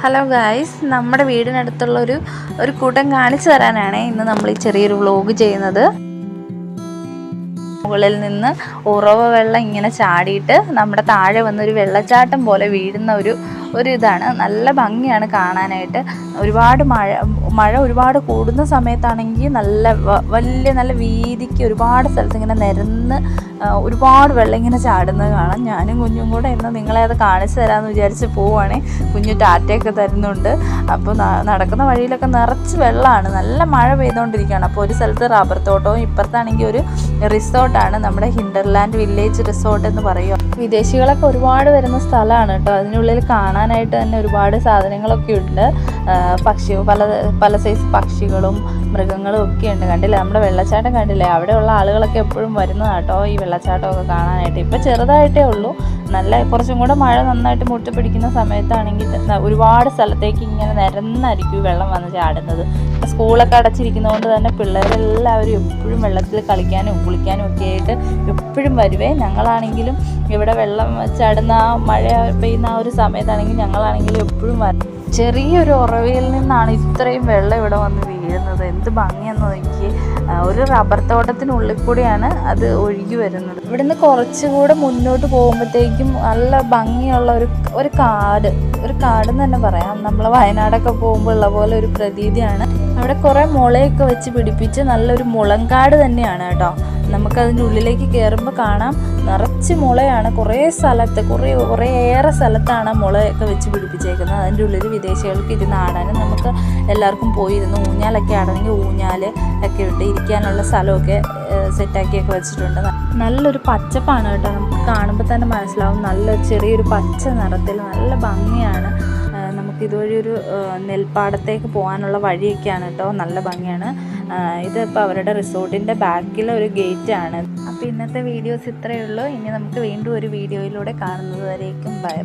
Hello guys നമ്മുടെ വീടിനടുത്തുള്ള ഒരു ഒരു കൂട്ടം കാണിച്ചു തരാനാണ് ഇന്ന് നമ്മൾ ഈ ചെറിയൊരു വ്ലോഗ് ചെയ്യുന്നത്. മുകളിൽ നിന്ന് ഉറവ വെള്ളം ഇങ്ങനെ ചാടിയിട്ട് നമ്മുടെ താഴെ വന്നൊരു വെള്ളച്ചാട്ടം പോലെ വീഴുന്ന ഒരു ഒരു നല്ല ഭംഗിയാണ് കാണാനായിട്ട്. ഒരുപാട് മഴ മഴ ഒരുപാട് കൂടുന്ന സമയത്താണെങ്കിൽ നല്ല വലിയ നല്ല വീതിക്ക് ഒരുപാട് സ്ഥലത്ത് ഇങ്ങനെ നിരന്ന് ഒരുപാട് വെള്ളം ഇങ്ങനെ ചാടുന്നത് കാണാം. ഞാനും കുഞ്ഞും കൂടെ ഇന്ന് നിങ്ങളെ അത് കാണിച്ചു തരാമെന്ന് വിചാരിച്ച് പോവുകയാണെ കുഞ്ഞു ടാറ്റയൊക്കെ തരുന്നുണ്ട്. അപ്പോൾ നടക്കുന്ന വഴിയിലൊക്കെ നിറച്ച് വെള്ളമാണ്. നല്ല മഴ പെയ്തുകൊണ്ടിരിക്കുകയാണ്. അപ്പോൾ ഒരു സ്ഥലത്ത് റബ്ബർ തോട്ടവും ഇപ്പുറത്താണെങ്കിൽ ഒരു റിസോർട്ടാണ്. നമ്മുടെ ഹിൻഡർലാൻഡ് വില്ലേജ് റിസോർട്ട് എന്ന് പറയുക. വിദേശികളൊക്കെ ഒരുപാട് വരുന്ന സ്ഥലമാണ് കേട്ടോ. അതിനുള്ളിൽ കാണാനായിട്ട് തന്നെ ഒരുപാട് സാധനങ്ങളൊക്കെ ഉണ്ട്. പക്ഷി പല പല സൈസ് പക്ഷികളും മൃഗങ്ങളും ഒക്കെ ഉണ്ട്. കണ്ടില്ലേ? നമ്മുടെ വെള്ളച്ചാട്ടം കണ്ടില്ലേ? അവിടെയുള്ള ആളുകളൊക്കെ എപ്പോഴും വരുന്നതാണ് കേട്ടോ ഈ വെള്ളച്ചാട്ടമൊക്കെ കാണാനായിട്ട്. ഇപ്പം ചെറുതായിട്ടേ ഉള്ളൂ. നല്ല കുറച്ചും കൂടെ മഴ നന്നായിട്ട് മുട്ടി പിടിക്കുന്ന സമയത്താണെങ്കിൽ ഒരുപാട് സ്ഥലത്തേക്ക് ഇങ്ങനെ നിരന്നായിരിക്കും വെള്ളം വന്ന് ചാടുന്നത്. സ്കൂളൊക്കെ അടച്ചിരിക്കുന്നതുകൊണ്ട് തന്നെ പിള്ളേരെല്ലാവരും എപ്പോഴും വെള്ളത്തിൽ കളിക്കാനും കുളിക്കാനും ഒക്കെ ആയിട്ട് എപ്പോഴും വരുവേ. ഞങ്ങളാണെങ്കിലും ഇവിടെ വെള്ളം ചാടുന്ന മഴ പെയ്യുന്ന ആ ഒരു സമയത്താണെങ്കിൽ ഞങ്ങളാണെങ്കിലും എപ്പോഴും വരും ചെറിയൊരു ഉറവയിൽ നിന്നാണ് ഇത്രയും വെള്ളം ഇവിടെ വന്ന് വീഴുന്നത് എന്ത് ഭംഗിയെന്ന് നോക്കി ഒരു റബ്ബർ തോട്ടത്തിനുള്ളിൽ കൂടിയാണ് അത് ഒഴുകി വരുന്നത്. ഇവിടുന്ന് കുറച്ചുകൂടെ മുന്നോട്ട് പോകുമ്പോഴത്തേക്കും നല്ല ഭംഗിയുള്ള ഒരു ഒരു കാട് ഒരു കാട് എന്ന് തന്നെ പറയാം. നമ്മൾ വയനാടൊക്കെ പോകുമ്പോൾ ഉള്ള പോലെ ഒരു പ്രതീതിയാണ്. അവിടെ കുറേ മുളയൊക്കെ വെച്ച് പിടിപ്പിച്ച് നല്ലൊരു മുളങ്കാട് തന്നെയാണ് കേട്ടോ. നമുക്കതിന്റെ ഉള്ളിലേക്ക് കയറുമ്പോൾ കാണാം. നിറച്ച് മുളയാണ്. കുറേ സ്ഥലത്ത് കുറേ കുറേ ഏറെ സ്ഥലത്താണ് മുളയൊക്കെ വെച്ച് പിടിപ്പിച്ചേക്കുന്നത്. അതിന്റെ ഉള്ളിൽ വിദേശികൾക്ക് ഇരുന്ന് ആടാനും നമുക്ക് എല്ലാവർക്കും പോയിരുന്ന്. ഊഞ്ഞാലൊക്കെ ആടണമെങ്കിൽ ഊഞ്ഞാൽ ഒക്കെ ഇട്ട് ഇരിക്കാനുള്ള സ്ഥലമൊക്കെ സെറ്റാക്കിയൊക്കെ വെച്ചിട്ടുണ്ട്. നല്ലൊരു പച്ചപ്പാണ് കേട്ടോ. നമുക്ക് കാണുമ്പോൾ തന്നെ മനസ്സിലാവും. നല്ല ചെറിയൊരു പച്ച നിറത്തിൽ നല്ല ഭംഗിയാണ്. നമുക്ക് ഇതുവഴി ഒരു നെൽപ്പാടത്തേക്ക് പോകാനുള്ള വഴിയൊക്കെയാണ് കേട്ടോ നല്ല ഭംഗിയാണ്. ഇതിപ്പോൾ അവരുടെ റിസോർട്ടിന്റെ ബാക്കിലെ ഒരു ഗേറ്റ് ആണ് അപ്പോൾ ഇന്നത്തെ വീഡിയോസ് ഇത്രയേ ഉള്ളൂ. ഇനി നമുക്ക് വീണ്ടും ഒരു വീഡിയോയിലൂടെ കാണുന്നത് വരേക്കും ബൈ.